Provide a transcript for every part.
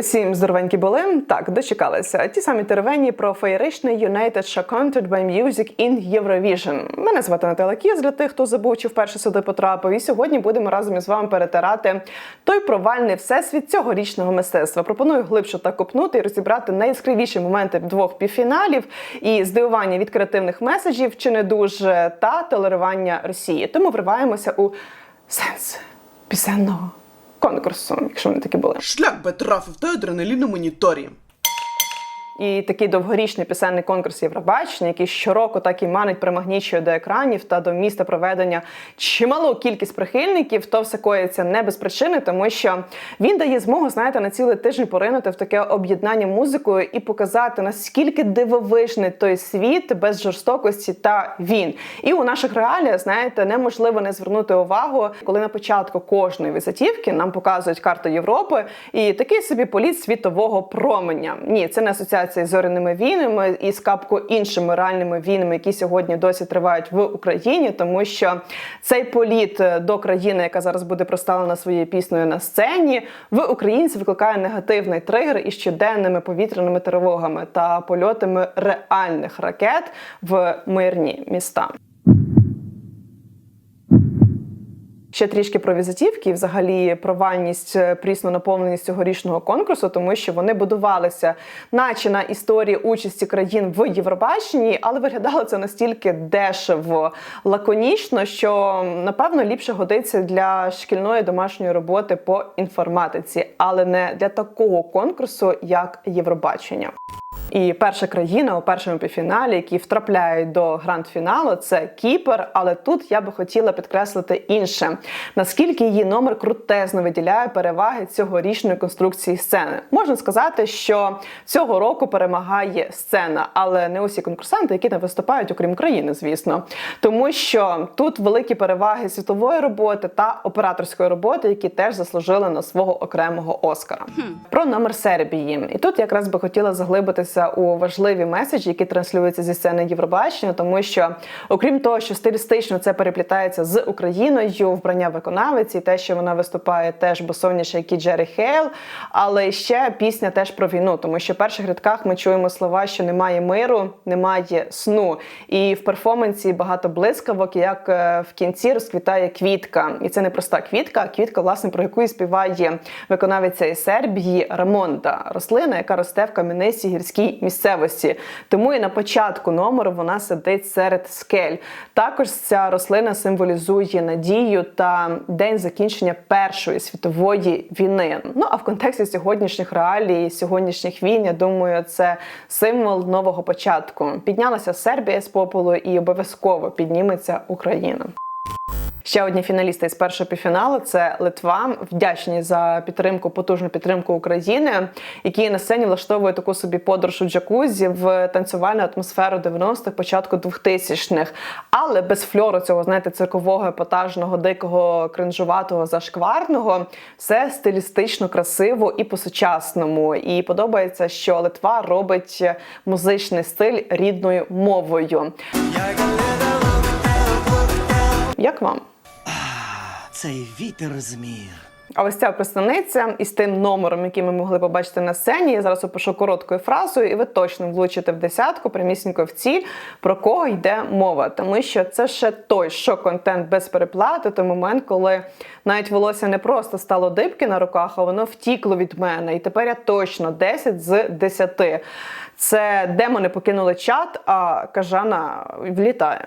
Усім здоровенькі були. Так, дочекалися. Ті самі теревені про феєричний United Shall Counted by Music in Eurovision. Мене звати Наталя Кіз, для тих, хто забув, чи вперше сюди потрапив. І сьогодні будемо разом із вами перетирати той провальний всесвіт цьогорічного мистецтва. Пропоную глибше так копнути і розібрати найяскравіші моменти двох півфіналів і здивування від креативних меседжів, чи не дуже, та толерування Росії. Тому вриваємося у сенс пісенного конкурсу, якщо вони такі були. Шлях би трафив та адреналіну на моніторі. І такий довгорічний пісенний конкурс Євробачення, який щороку так і манить примагнічує до екранів та до міста проведення чималу кількість прихильників, то все коїться не без причини, тому що він дає змогу, знаєте, на цілий тиждень поринути в таке об'єднання музикою і показати наскільки дивовижний той світ без жорстокості та він. І у наших реаліях, знаєте, неможливо не звернути увагу, коли на початку кожної візитівки нам показують карту Європи і такий собі політ світового променя. Ні, це не асоціація з зоряними війнами і з капко іншими реальними війнами, які сьогодні досі тривають в Україні, тому що цей політ е, до країни, яка зараз буде проставлена своєю піснею на сцені, в українців викликає негативний тригер із щоденними повітряними тривогами та польотами реальних ракет в мирні міста. Ще трішки про візитівки, і взагалі провальність, е, прісну наповненість цьогорічного конкурсу, тому що вони будувалися, наче на історії участі країн в Євробаченні, але виглядало це настільки дешево, лаконічно, що напевно ліпше годиться для шкільної домашньої роботи по інформатиці, але не для такого конкурсу, як Євробачення. І перша країна у першому півфіналі, які втрапляють до гранд-фіналу, це Кіпр. Але тут я би хотіла підкреслити інше: наскільки її номер крутезно виділяє переваги цьогорічної конструкції сцени. Можна сказати, що цього року перемагає сцена, але не усі конкурсанти, які не виступають, окрім країни, звісно, тому що тут великі переваги світової роботи та операторської роботи, які теж заслужили на свого окремого Оскара. Про номер Сербії, і тут якраз би хотіла заглибитися у важливі меседжі, які транслюються зі сцени Євробачення, тому що, окрім того, що стилістично це переплітається з Україною, вбрання виконавиці, те, що вона виступає теж босовніше, як і Джері Хейл, але ще пісня теж про війну, тому що в перших рядках ми чуємо слова, що немає миру, немає сну. І в перформансі багато блискавок, як е, в кінці розквітає квітка. І це не проста квітка, а квітка, власне, про яку і співає виконавиця із Сербії Рамонда, рослина, яка росте в кам'янистій гірській місцевості. Тому і на початку номеру вона сидить серед скель. Також ця рослина символізує надію та день закінчення Першої світової війни. Ну а в контексті сьогоднішніх реалій, сьогоднішніх війн, я думаю, це символ нового початку. Піднялася Сербія з попелу і обов'язково підніметься Україна. Ще одні фіналісти із першого півфіналу це Литва. Вдячні за підтримку, потужну підтримку України, які на сцені влаштовують таку собі подорож у джакузі в танцювальну атмосферу 90-х, початку 2000-х. Але без фльору цього, знаєте, циркового, епатажного, дикого, кринжуватого, зашкварного, все стилістично красиво і по-сучасному. І подобається, що Литва робить музичний стиль рідною мовою. Як вам? Цей вітер змір. А ось ця представниця із тим номером, який ми могли побачити на сцені, я зараз опишу короткою фразою, і ви точно влучите в десятку, прямісінько в ціль, про кого йде мова. Тому що це ще той шок-контент без переплати, той момент, коли навіть волосся не просто стало дибки на руках, а воно втікло від мене. І тепер я точно 10 з 10. Це демони покинули чат, а кажана влітає.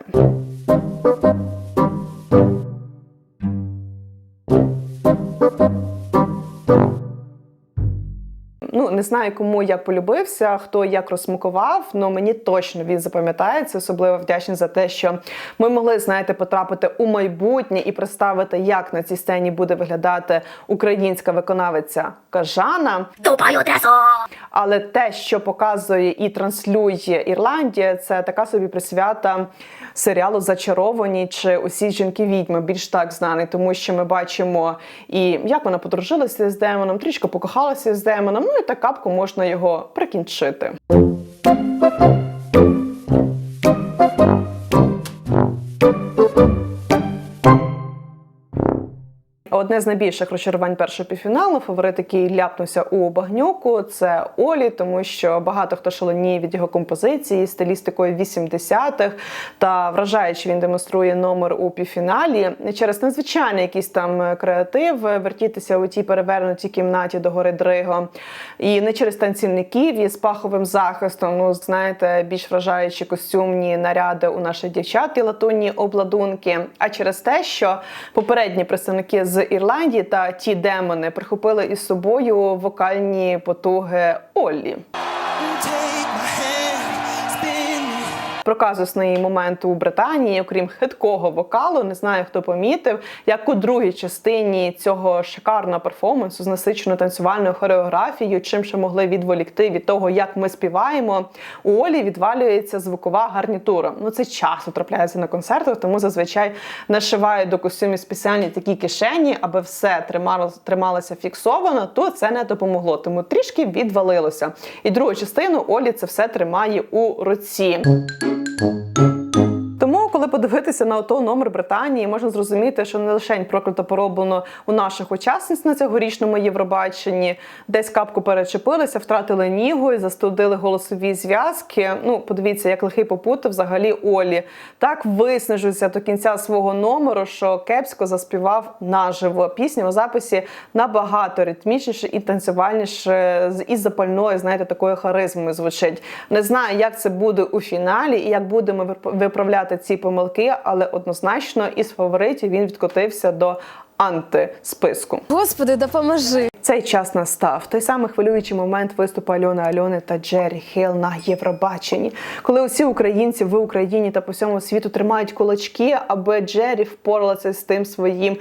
Не знаю, кому як полюбився, хто як розсмакував, але мені точно він запам'ятається. Особливо вдячний за те, що ми могли, знаєте, потрапити у майбутнє і представити, як на цій сцені буде виглядати українська виконавиця Кажана. Але те, що показує і транслює Ірландія, це така собі присвята серіалу Зачаровані чи усі жінки відьми, більш так знаний, тому що ми бачимо і як вона подружилася з демоном, трішки покохалася з демоном. Ну і так капку можна його прикінчити. Одне з найбільших розчарувань першого півфіналу. Фаворит, який ляпнувся у багнюку, це Олі, тому що багато хто шаленіє від його композиції, стилістикою 80-х, та вражаючи він демонструє номер у півфіналі через надзвичайний якийсь там креатив, вертітися у тій перевернутій кімнаті до гори Дриго, і не через танцівників із паховим захистом. Ну знаєте, більш вражаючі костюмні наряди у наших дівчат і латунні обладунки, а через те, що попередні представники з Ірландії та ті демони прихопили із собою вокальні потуги Оллі. Про казусний момент у Британії, окрім хиткого вокалу, не знаю, хто помітив, як у другій частині цього шикарного перформансу з насиченою танцювальною хореографією, чим ще могли відволікти від того, як ми співаємо, у Олі відвалюється звукова гарнітура. Ну це часто трапляється на концертах, тому зазвичай нашивають до костюмів спеціальні такі кишені, аби все тримало, трималося фіксовано. То це не допомогло, тому трішки відвалилося. І другу частину Олі це все тримає у руці. Thank you. Коли подивитися на ото номер Британії, можна зрозуміти, що не лише проклято пороблено у наших учасниць на цьогорічному Євробаченні, десь капку перечепилися, втратили нігу і застудили голосові зв'язки. Ну, подивіться, як лихий попутав взагалі Олі. Так виснажується до кінця свого номеру, що кепсько заспівав наживо. Пісня у записі набагато ритмічніше і танцювальніше із запальною, знаєте, такою харизмою звучить. Не знаю, як це буде у фіналі і як будемо вип- виправляти ці помилки, але однозначно із фаворитів він відкотився до антисписку. Господи, допоможи. Цей час настав той самий хвилюючий момент виступу Альони Альони та Джері Хейл на Євробаченні, коли усі українці в Україні та по всьому світу тримають кулачки, аби Джері впоралася з тим своїм.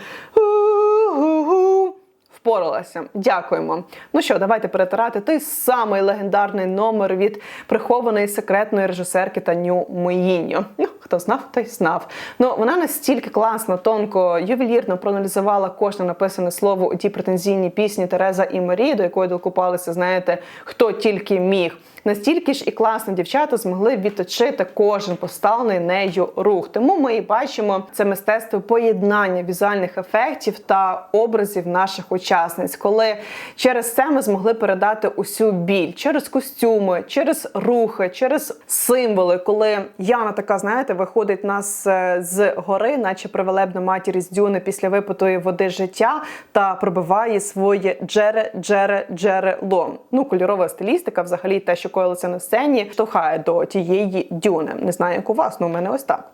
Впоралася. Дякуємо. Ну що, давайте перетирати той самий легендарний номер від прихованої секретної режисерки Таню Моїньо. Ну, хто знав, той знав. Ну вона настільки класно, тонко, ювелірно проаналізувала кожне написане слово у тій претензійній пісні Тереза і Марії, до якої докупалися, знаєте, хто тільки міг. Настільки ж і класно дівчата змогли відточити кожен поставлений нею рух. Тому ми і бачимо це мистецтво поєднання візуальних ефектів та образів наших учасниць, коли через це ми змогли передати усю біль через костюми, через рухи, через символи. Коли Яна така, знаєте, виходить нас е, з гори, наче привелебна матір із дюни після випитої води життя, та пробиває своє джере, джере, джерело. Ну, кольорова стилістика, взагалі, те, що коїлося на сцені, штовхає до тієї дюни. Не знаю, як у вас, ну у мене ось так.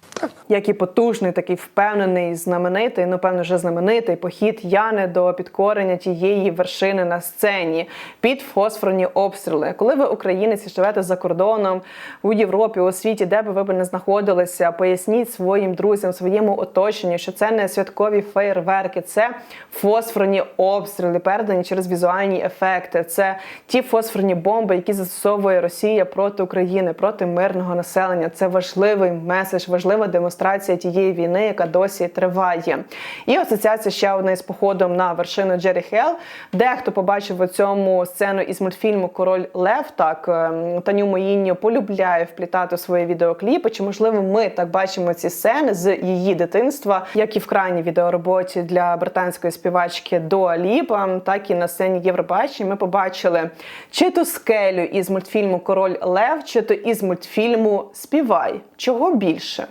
Як і потужний, такий впевнений, знаменитий, ну певно, вже знаменитий похід Яни до підкорення тієї вершини на сцені під фосфорні обстріли. Коли ви українець і живете за кордоном у Європі, у світі, де би ви б не знаходилися, поясніть своїм друзям, своєму оточенню, що це не святкові феєрверки, це фосфорні обстріли, передані через візуальні ефекти. Це ті фосфорні бомби, які застосовує Росія проти України, проти мирного населення. Це важливий меседж, важлива демонстрація тієї війни, яка досі триває. І асоціація ще одна із походом на вершину Джері Хелл. Дехто побачив у цьому сцену із мультфільму Король Лев. Так ем, Таню Моїньо полюбляє вплітати у свої відеокліпи. Чи можливо ми так бачимо ці сцени з її дитинства, як і в крайній відеороботі для британської співачки Дуа Ліпа, так і на сцені Євробачення. Ми побачили чи то скелю із мультфільму Король Лев, чи то із мультфільму Співай. Чого більше?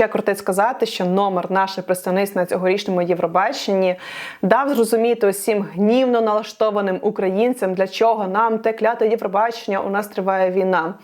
Ще крутить сказати, що номер наших представниць на цьогорічному Євробаченні дав зрозуміти усім гнівно налаштованим українцям, для чого нам те кляте Євробачення, у нас триває війна.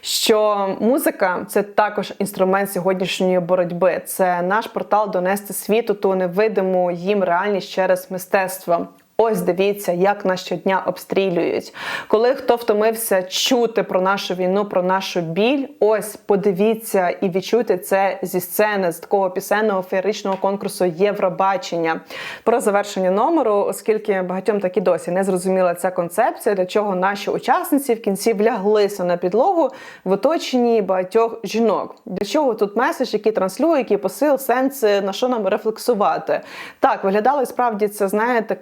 Що музика це також інструмент сьогоднішньої боротьби. Це наш портал донести світу ту невидиму їм реальність через мистецтво. Ось дивіться, як нас щодня обстрілюють. Коли хто втомився чути про нашу війну, про нашу біль, ось подивіться і відчуйте це зі сцени з такого пісенного феєричного конкурсу Євробачення. Про завершення номеру, оскільки багатьом так і досі не зрозуміла ця концепція, для чого наші учасниці в кінці вляглися на підлогу в оточенні багатьох жінок. Для чого тут меседж, який транслює, який посил, сенси, на що нам рефлексувати? Так, виглядало і справді це, знаєте,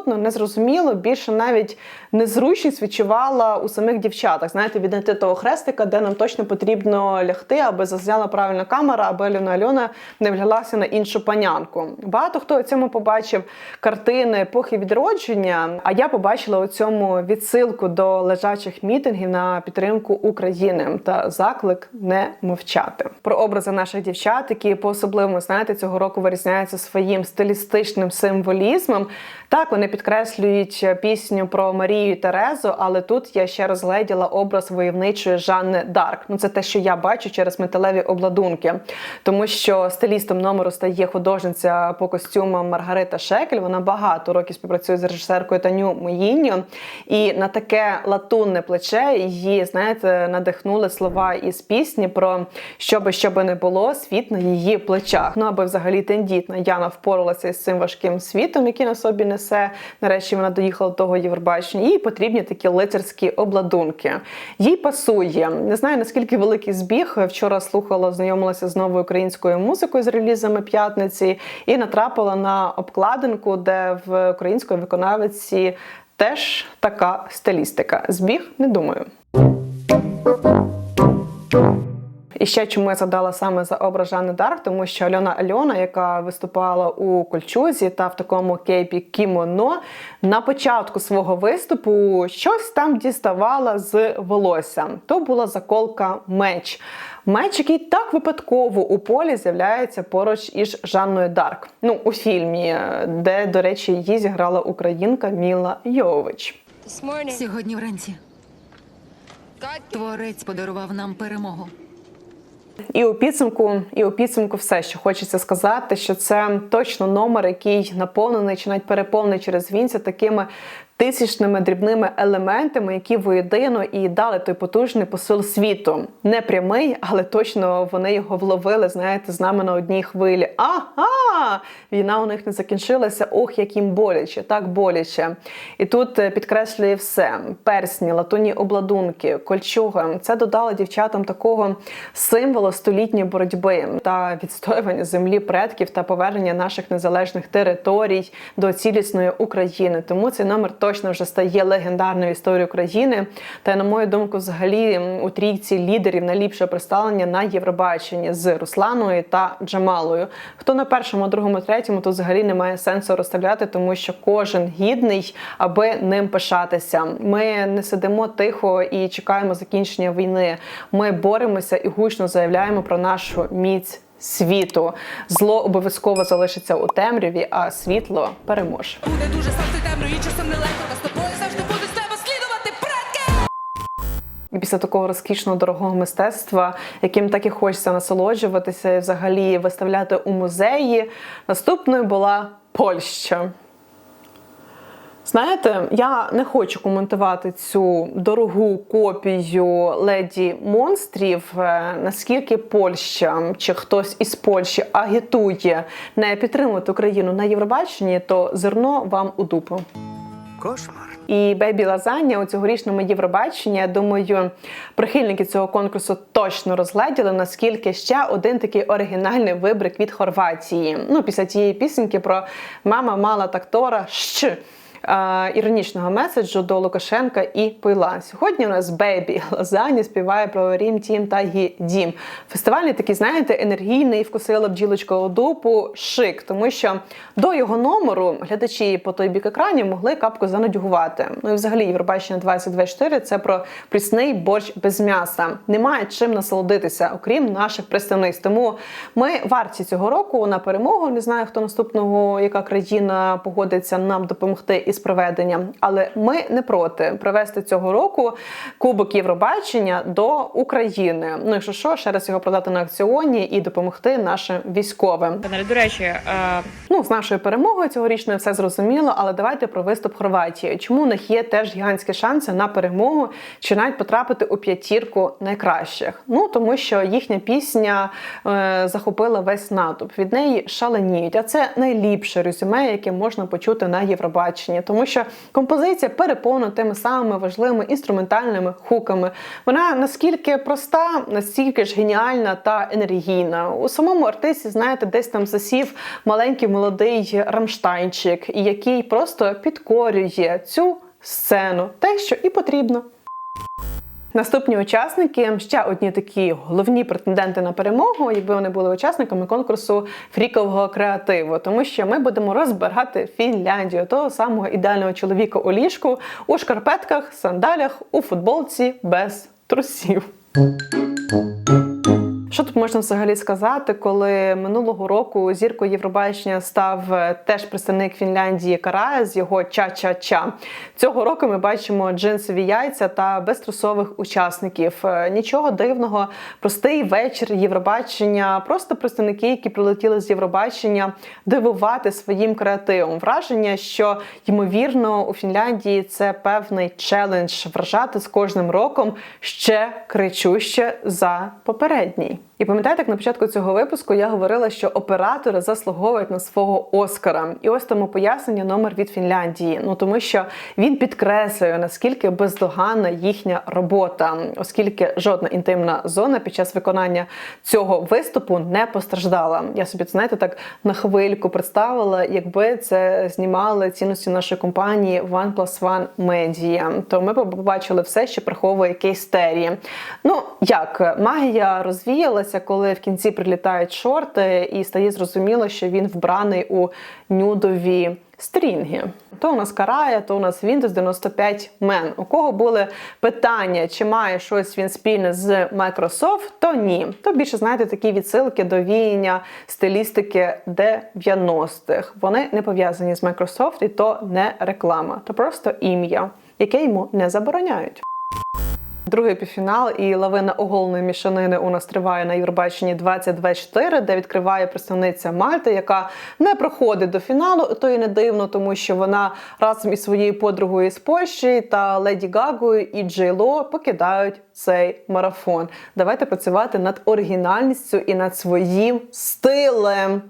каламутно, незрозуміло, більше навіть незручність відчувала у самих дівчатах. Знаєте, віднайти того хрестика, де нам точно потрібно лягти, аби зазняла правильна камера, аби Альона Альона не влялася на іншу панянку. Багато хто у цьому побачив картини епохи відродження. А я побачила у цьому відсилку до лежачих мітингів на підтримку України та заклик не мовчати. Про образи наших дівчат, які по особливому знаєте, цього року вирізняються своїм стилістичним символізмом. Так, вони підкреслюють пісню про Марію і Терезу, але тут я ще розгледіла образ войовничої Жанни Дарк. Ну це те, що я бачу через металеві обладунки, тому що стилістом номеру стає художниця по костюмам Маргарита Шекель. Вона багато років співпрацює з режисеркою Таню Моїньо. І на таке латунне плече її, знаєте, надихнули слова із пісні про що би що би не було, світ на її плечах. Ну аби взагалі тендітна Яна впоралася із цим важким світом, який на собі несе. Нарешті вона доїхала до того Євробачення. Їй потрібні такі лицарські обладунки. Їй пасує. Не знаю наскільки великий збіг. Вчора слухала, знайомилася з новою українською музикою з релізами п'ятниці і натрапила на обкладинку, де в української виконавиці теж така стилістика. Збіг, не думаю. І ще чому я згадала саме за образ Жанни Дарк, тому що Альона Альона, яка виступала у кольчузі та в такому кейпі кімоно, на початку свого виступу щось там діставала з волосся. То була заколка меч. Меч, який так випадково у полі з'являється поруч із Жанною Дарк. Ну, у фільмі, де, до речі, її зіграла українка Міла Йович. Сьогодні вранці творець подарував нам перемогу. І у підсумку, і у підсумку, все, що хочеться сказати, що це точно номер, який наповнений чи навіть переповнений через вінця такими тисячними дрібними елементами, які воєдино і дали той потужний посил світу. Не прямий, але точно вони його вловили, знаєте, з нами на одній хвилі. Ага! Війна у них не закінчилася. Ох, як їм боляче, так боляче. І тут е, підкреслює все: персні, латунні обладунки, кольчуга. Це додало дівчатам такого символу столітньої боротьби та відстоювання землі предків та повернення наших незалежних територій до цілісної України. Тому цей номер точно вже стає легендарною історією України. Та на мою думку, взагалі у трійці лідерів найліпше представлення на Євробаченні з Русланою та Джамалою. Хто на першому, другому, третьому, то взагалі немає сенсу розставляти, тому що кожен гідний, аби ним пишатися. Ми не сидимо тихо і чекаємо закінчення війни. Ми боремося і гучно заявляємо про нашу міць. Світу зло обов'язково залишиться у темряві, а світло переможе. Буде дуже завжди темно і часом нелегко, та з тобою завжди буде з тебе слідувати предки. І після такого розкішного дорогого мистецтва, яким так і хочеться насолоджуватися і взагалі виставляти у музеї, наступною була Польща. Знаєте, я не хочу коментувати цю дорогу копію леді монстрів, е, наскільки Польща чи хтось із Польщі агітує не підтримувати Україну на Євробаченні, то зерно вам у дупу. Кошмар. І Бебі Лазання у цьогорічному Євробаченні, я думаю, прихильники цього конкурсу точно розгледіли, наскільки ще один такий оригінальний вибрик від Хорватії. Ну, після тієї пісеньки про мама мала тактора щ. Іронічного меседжу до Лукашенка і Пила. Сьогодні у нас Бебі Лазані співає про Рім, Тім та Гі Дім. Фестивальний такий, знаєте, енергійний, вкусила бджілочка у дупу, шик, тому що до його номеру глядачі по той бік екранів могли капку занудьгувати. Ну і взагалі Євробачення 2024 – це про прісний борщ без м'яса. Немає чим насолодитися, окрім наших представництв. Тому ми варті цього року на перемогу. Не знаю, хто наступного, яка країна погодиться нам допомогти із проведенням, але ми не проти провести цього року Кубок Євробачення до України. Ну, якщо що, ще раз його продати на акціоні і допомогти нашим військовим. До речі, е, Ну, з нашою перемогою цьогорічною все зрозуміло, але давайте про виступ Хорватії. Чому у них є теж гігантські шанси на перемогу чи навіть потрапити у п'ятірку найкращих? Ну тому що їхня пісня е, захопила весь натовп. Від неї шаленіють. А це найліпше резюме, яке можна почути на Євробаченні, тому що композиція переповнена тими самими важливими інструментальними хуками. Вона наскільки проста, настільки ж геніальна та енергійна. У самому артисті, знаєте, десь там засів маленький молодий рамштайнчик, який просто підкорює цю сцену, те, що і потрібно. Наступні учасники ще одні такі головні претенденти на перемогу, якби вони були учасниками конкурсу фрікового креативу, тому що ми будемо розбирати Фінляндію, того самого ідеального чоловіка у ліжку у шкарпетках, сандалях, у футболці без трусів. Що тут можна взагалі сказати, коли минулого року зіркою Євробачення став е, теж представник Фінляндії Карая з його ча-ча-ча. Цього року ми бачимо джинсові яйця та безтрусових учасників. Е, Нічого дивного, простий вечір Євробачення, просто представники, які прилетіли з Євробачення, дивувати своїм креативом. Враження, що ймовірно у Фінляндії це певний челендж вражати з кожним роком ще кричуще за попередній. І пам'ятаєте, як на початку цього випуску я говорила, що оператори заслуговують на свого Оскара. І ось тому пояснення номер від Фінляндії. Ну тому що він підкреслює наскільки бездоганна їхня робота, оскільки жодна інтимна зона під час виконання цього виступу не постраждала. Я собі знаєте, так на хвильку представила, якби це знімали цінності нашої компанії One Plus One Media, то ми побачили все, що приховує кейс-терії. Ну як магія розвіялася, коли в кінці прилітають шорти, і стає зрозуміло, що він вбраний у нюдові стрінги. То у нас карає, то у нас Windows 95 Men. У кого були питання, чи має щось він спільне з Microsoft, то ні. То більше знаєте такі відсилки до віяння стилістики 90-х. Вони не пов'язані з Microsoft, і то не реклама, то просто ім'я, яке йому не забороняють. Другий півфінал і лавина оголеної мішанини у нас триває на Євробаченні 2024, де відкриває представниця Мальти, яка не проходить до фіналу. То і не дивно, тому що вона разом із своєю подругою з Польщі та Леді Гагою і Джей Ло покидають цей марафон. Давайте працювати над оригінальністю і над своїм стилем.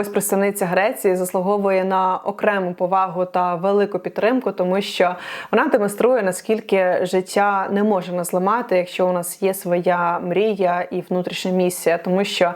Ось представниця Греції заслуговує на окрему повагу та велику підтримку, тому що вона демонструє наскільки життя не може нас зламати, якщо у нас є своя мрія і внутрішня місія. Тому що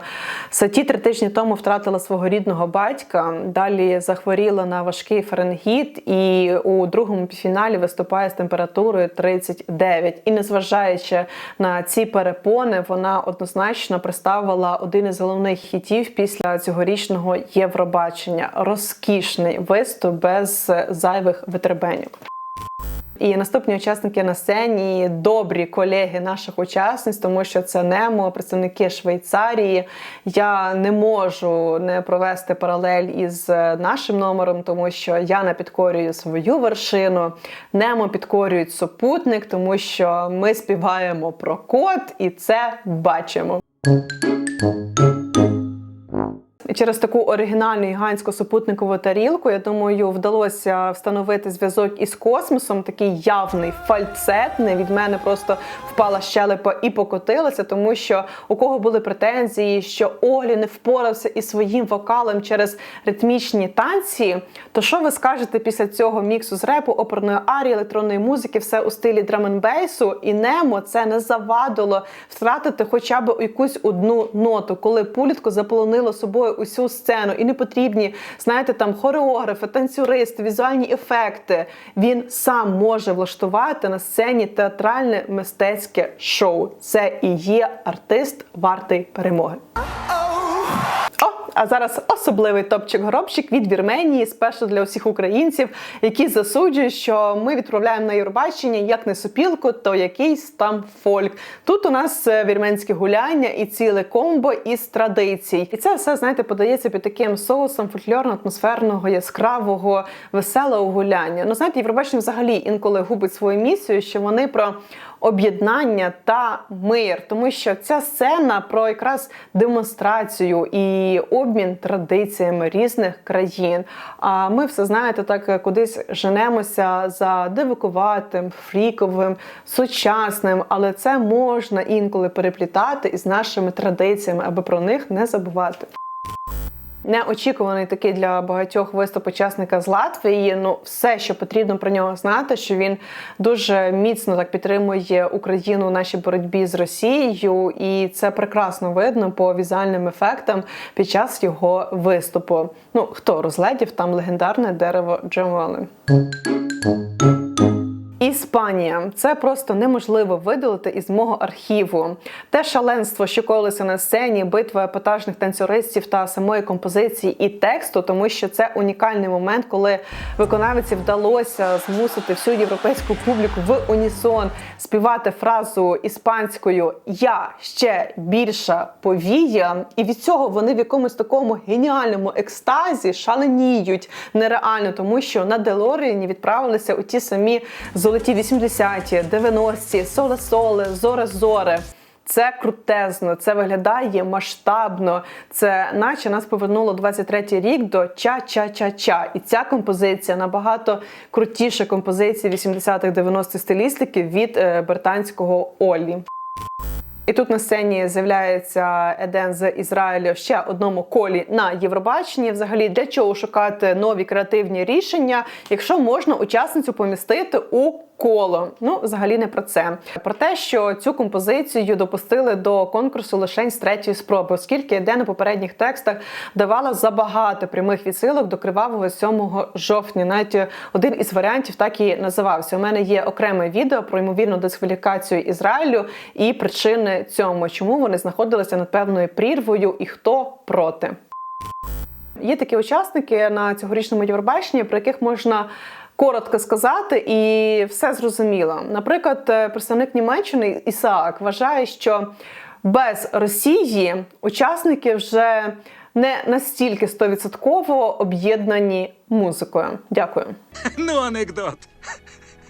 Саті три тижні тому втратила свого рідного батька. Далі захворіла на важкий фаренгіт, і у другому півфіналі виступає з температурою 39. І незважаючи на ці перепони, вона однозначно представила один із головних хітів після цьогорічного Євробачення. Розкішний виступ без зайвих витребеньок. І наступні учасники на сцені добрі колеги наших учасниць, тому що це Немо, представники Швейцарії. Я не можу не провести паралель із нашим номером, тому що Яна підкорює свою вершину, Немо підкорюють супутник, тому що ми співаємо про кот і це бачимо. Через таку оригінальну гігантську супутникову тарілку, я думаю, вдалося встановити зв'язок із космосом. Такий явний фальцетний. Від мене просто впала щелепа і покотилася, тому що у кого були претензії, що Олі не впорався із своїм вокалом через ритмічні танці. То що ви скажете після цього міксу з репу, оперної арії, електронної музики, все у стилі драменбейсу? І Немо це не завадило втратити хоча б якусь одну ноту, коли пулітко заполонило собою усю сцену, і не потрібні, знаєте, там хореографи, танцюристи, візуальні ефекти. Він сам може влаштувати на сцені театральне мистецьке шоу. Це і є артист вартий перемоги. А зараз особливий топчик-горобчик від Вірменії, спешл для усіх українців, які засуджують, що ми відправляємо на Євробачення як не сопілку, то якийсь там фольк. Тут у нас е, вірменське гуляння і ціле комбо із традицій. І це все, знаєте, подається під таким соусом фольклорно-атмосферного, яскравого, веселого гуляння. Ну, знаєте, Євробачення взагалі інколи губить свою місію, що вони про об'єднання та мир, тому що ця сцена про якраз демонстрацію і обмін традиціями різних країн. А ми все знаєте, так кудись женемося за дивикуватим, фріковим, сучасним, але це можна інколи переплітати із нашими традиціями, аби про них не забувати. Неочікуваний такий для багатьох виступ учасника з Латвії. Ну, все, що потрібно про нього знати, що він дуже міцно так підтримує Україну у нашій боротьбі з Росією, і це прекрасно видно по візуальним ефектам під час його виступу. Ну хто розглядів там легендарне дерево Джемоли. Іспанія це просто неможливо видалити із мого архіву. Те шаленство, що колося на сцені, битва епатажних танцюристів та самої композиції і тексту, тому що це унікальний момент, коли виконавиці вдалося змусити всю європейську публіку в унісон співати фразу іспанською Я ще більша повія, і від цього вони в якомусь такому геніальному екстазі шаленіють нереально, тому що на Делоріані відправилися у ті самі золоті 80-ті, 90-ті, соле соле, зоре зоре. Це крутезно, це виглядає масштабно. Це наче нас повернуло 23-й рік до ча-ча-ча-ча. І ця композиція набагато крутіша композиція 80-х 90-х стилістики від е, британського Олі. І тут на сцені з'являється Еден з Ізраїлю в ще одному колі на Євробаченні. Взагалі, для чого шукати нові креативні рішення, якщо можна учасницю помістити у коло? Ну, взагалі не про це. Про те, що цю композицію допустили до конкурсу лише з третьої спроби, оскільки Еден у попередніх текстах давала забагато прямих відсилок до кривавого 7 жовтня. Навіть один із варіантів так і називався. У мене є окреме відео про ймовірну дискваліфікацію Ізраїлю і причини цьому, чому вони знаходилися над певною прірвою і хто проти. Є такі учасники на цьогорічному Євробаченні, про яких можна коротко сказати, і все зрозуміло. Наприклад, е, представник Німеччини Ісаак вважає, що без Росії учасники вже не настільки стовідсотково об'єднані музикою. Дякую. Ну, анекдот.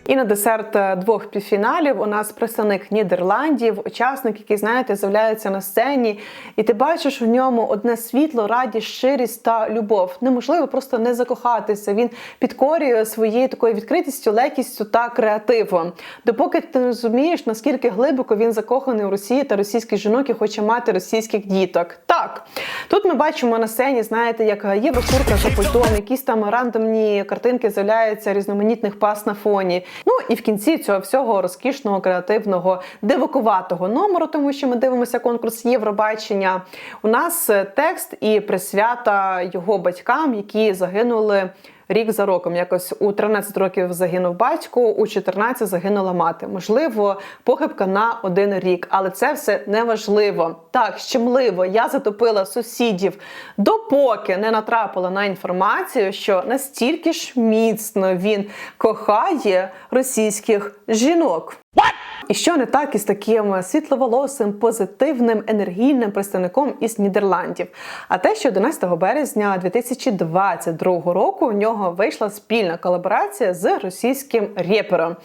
І на десерт е, двох півфіналів у нас представник Нідерландів, учасник, який, знаєте, з'являється на сцені, і ти бачиш в ньому одне світло, радість, щирість та любов. Неможливо просто не закохатися. Він підкорює своєю такою відкритістю, легкістю та креативом. Допоки ти не розумієш, наскільки глибоко він закоханий у Росії та російських жінок і хоче мати російських діток. Так, тут ми бачимо на сцені, знаєте, як є курка за пультом, якісь там рандомні картинки з'являються різноманітних пас на фоні. Ну і в кінці цього всього розкішного, креативного, дивакуватого номеру, тому що ми дивимося конкурс Євробачення. У нас е, текст і присвята його батькам, які загинули. Рік за роком, якось у 13 років загинув батько, у 14 загинула мати. Можливо, похибка на один рік, але це все не важливо. Так, щемливо, я затопила сусідів, допоки не натрапила на інформацію, що настільки ж міцно він кохає російських жінок. І що не так із таким світловолосим, позитивним, енергійним представником із Нідерландів? А те, що 11 березня 2022 року у нього вийшла спільна колаборація з російським репером.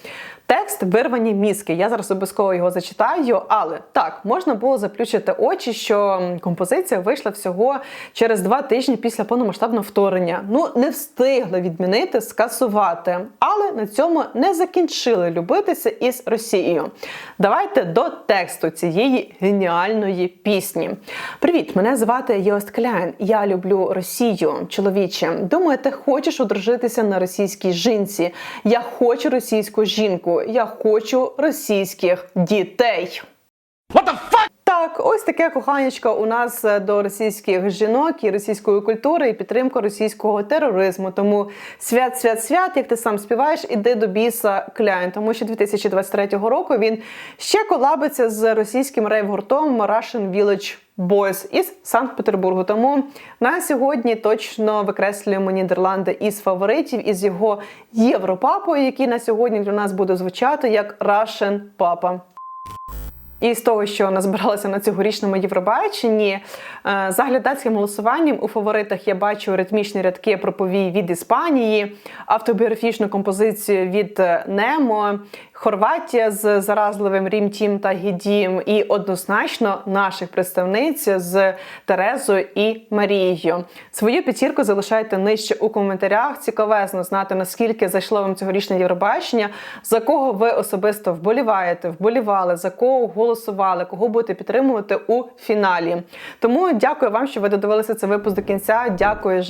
Текст вирвані мізки. Я зараз обов'язково його зачитаю, але так можна було заплющити очі, що композиція вийшла всього через два тижні після повномасштабного вторгнення. Ну не встигли відмінити, скасувати, але на цьому не закінчили любитися із Росією. Давайте до тексту цієї геніальної пісні. Привіт, мене звати Йост Кляйн. Я люблю Росію, чоловіче. Думаю, ти хочеш одружитися на російській жінці. Я хочу російську жінку. Я хочу російських дітей. Так, ось таке коханечко у нас е, до російських жінок і російської культури, і підтримка російського тероризму. Тому свят, свят, свят, як ти сам співаєш, іди до біса кляйн. Тому що 2023 року він ще колабиться з російським рейв-гуртом Russian Village Boys із Санкт-Петербургу. Тому на сьогодні точно викреслюємо Нідерланди із фаворитів із його європапою, який на сьогодні для нас буде звучати як Russian Papa. І з того, що назбиралася на цьогорічному Євробаченні, е, за глядацьким голосуванням у фаворитах я бачу ритмічні рядки про повій від Іспанії, автобіографічну композицію від е, Немо, Хорватія з заразливим Рім Тім та Гідім, і однозначно наших представниць з Терезою і Марією. Свою п'ятірку залишайте нижче у коментарях. Цікавезно знати наскільки зайшло вам цьогорічне Євробачення, за кого ви особисто вболіваєте, вболівали, за кого голосували, кого будете підтримувати у фіналі. Тому дякую вам, що ви додивилися цей випуск до кінця. Дякую,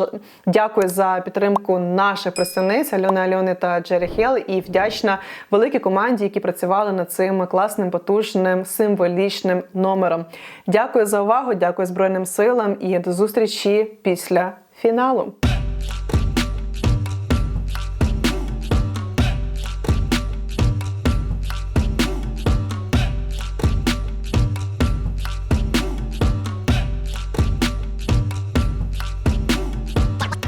дякую за підтримку наших представниць Альони Альони та Джері Хел. І вдячна великій команді, які працювали над цим класним, потужним, символічним номером. Дякую за увагу, дякую Збройним силам і до зустрічі після фіналу.